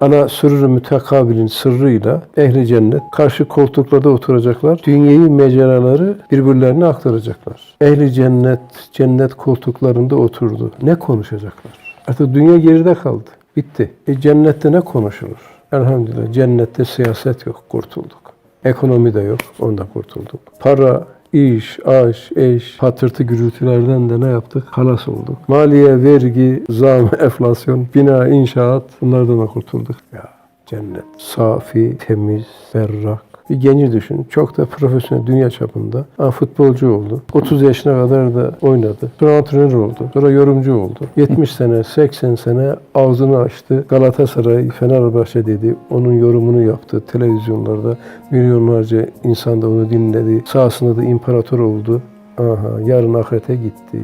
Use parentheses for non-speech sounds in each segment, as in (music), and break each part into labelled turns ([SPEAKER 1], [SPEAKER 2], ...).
[SPEAKER 1] Ala sürür mütekabilin sırrıyla ehli cennet karşı koltuklarda oturacaklar. Dünyevi mecraları birbirlerine aktaracaklar. Ehli cennet cennet koltuklarında oturdu. Ne konuşacaklar? Artık dünya geride kaldı. Bitti. E cennette ne konuşulur? Elhamdülillah cennette siyaset yok. Kurtulduk. Ekonomi de yok. Ondan kurtulduk. Para, iş, aş, eş, patırtı gürültülerden de ne yaptık? Halas olduk. Maliye, vergi, zam, (laughs) enflasyon, bina, inşaat bunlardan da kurtulduk. Ya cennet. Safi, temiz, berrak. Bir genci düşün. Çok da profesyonel dünya çapında. Ha, futbolcu oldu. 30 yaşına kadar da oynadı. Sonra antrenör oldu. Sonra yorumcu oldu. 70 sene, 80 sene ağzını açtı. Galatasaray, Fenerbahçe dedi. Onun yorumunu yaptı. Televizyonlarda milyonlarca insan da onu dinledi. Sahasında da imparator oldu. Aha, yarın ahirete gitti.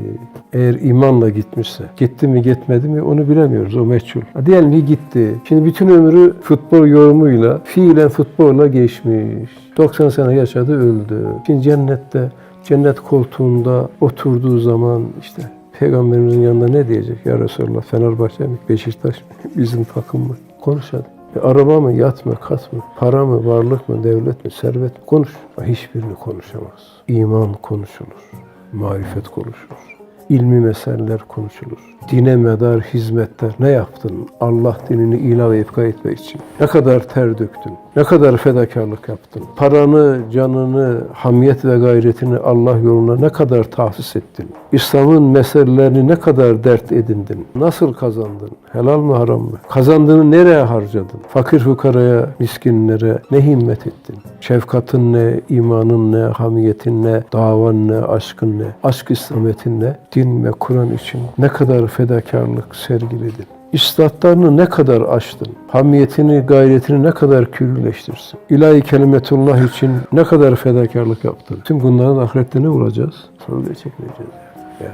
[SPEAKER 1] Eğer imanla gitmişse, gitti mi gitmedi mi onu bilemiyoruz, o meçhul. Diyelim ki gitti. Şimdi bütün ömrü futbol yorumuyla, fiilen futbolla geçmiş. 90 sene yaşadı, öldü. Şimdi cennette, cennet koltuğunda oturduğu zaman işte Peygamberimizin yanında ne diyecek? Ya Resulallah Fenerbahçe mi, Beşiktaş mı, (laughs) bizim takım mı? Konuş hadi. E, Araba mı, yat mı, kat mı, para mı, varlık mı, devlet mi, servet mi? Konuş. Hiçbirini konuşamaz. İman konuşulur. Marifet konuşulur. İlmi meseleler konuşulur. Dine medar hizmetler ne yaptın Allah dinini ilah ve ifka etmek için? Ne kadar ter döktün? Ne kadar fedakarlık yaptın? Paranı, canını, hamiyet ve gayretini Allah yoluna ne kadar tahsis ettin? İslam'ın meselelerini ne kadar dert edindin? Nasıl kazandın? Helal mı haram mı? Kazandığını nereye harcadın? Fakir fukaraya, miskinlere ne himmet ettin? Şefkatin ne, imanın ne, hamiyetin ne, davan ne, aşkın ne, aşk İslamiyet'in ne, din ve Kur'an için ne kadar fedakarlık sergiledin? İstatlarını ne kadar aştın? Hamiyetini, gayretini ne kadar külleştirsin? İlahi kelimetullah için ne kadar fedakarlık yaptın? Tüm bunların ahirette ne olacağız? Sorguya çekileceğiz. Ya. ya.